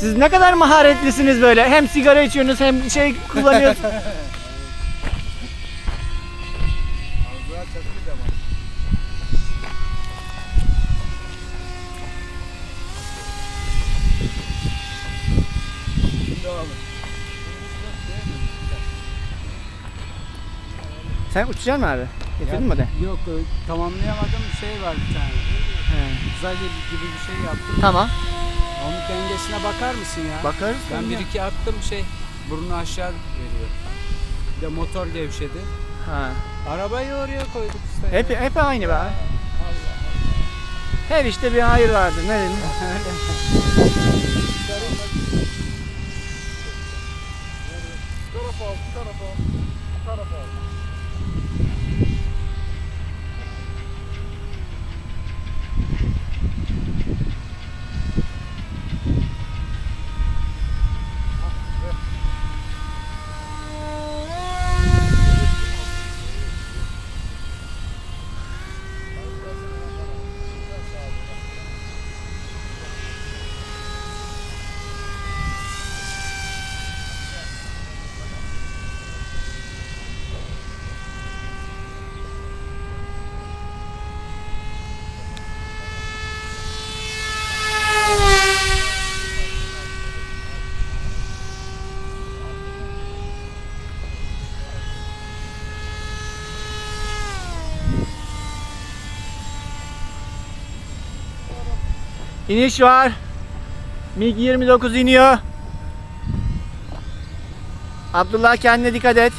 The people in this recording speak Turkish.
Siz ne kadar maharetlisiniz böyle. Hem sigara içiyorsunuz hem şey kullanıyorsunuz. Sen uçacaksın mı abi? Getirdin mi de? Yok tamamlayamadığım bir şey var bir tane. He. Gibi bir şey yaptım. Tamam. Onun dengesine bakar mısın ya? Bakarız. Ben bir iki attım şey burnu aşağı veriyor. Bir de motor gevşedi. Ha. Arabayı oraya koyduk işte. Hep, hep aynı be. Her işte bir hayır vardır. Ne diyeyim? Bu tarafa al, al. İniş var. MiG 29 iniyor. Abdullah kendine dikkat et.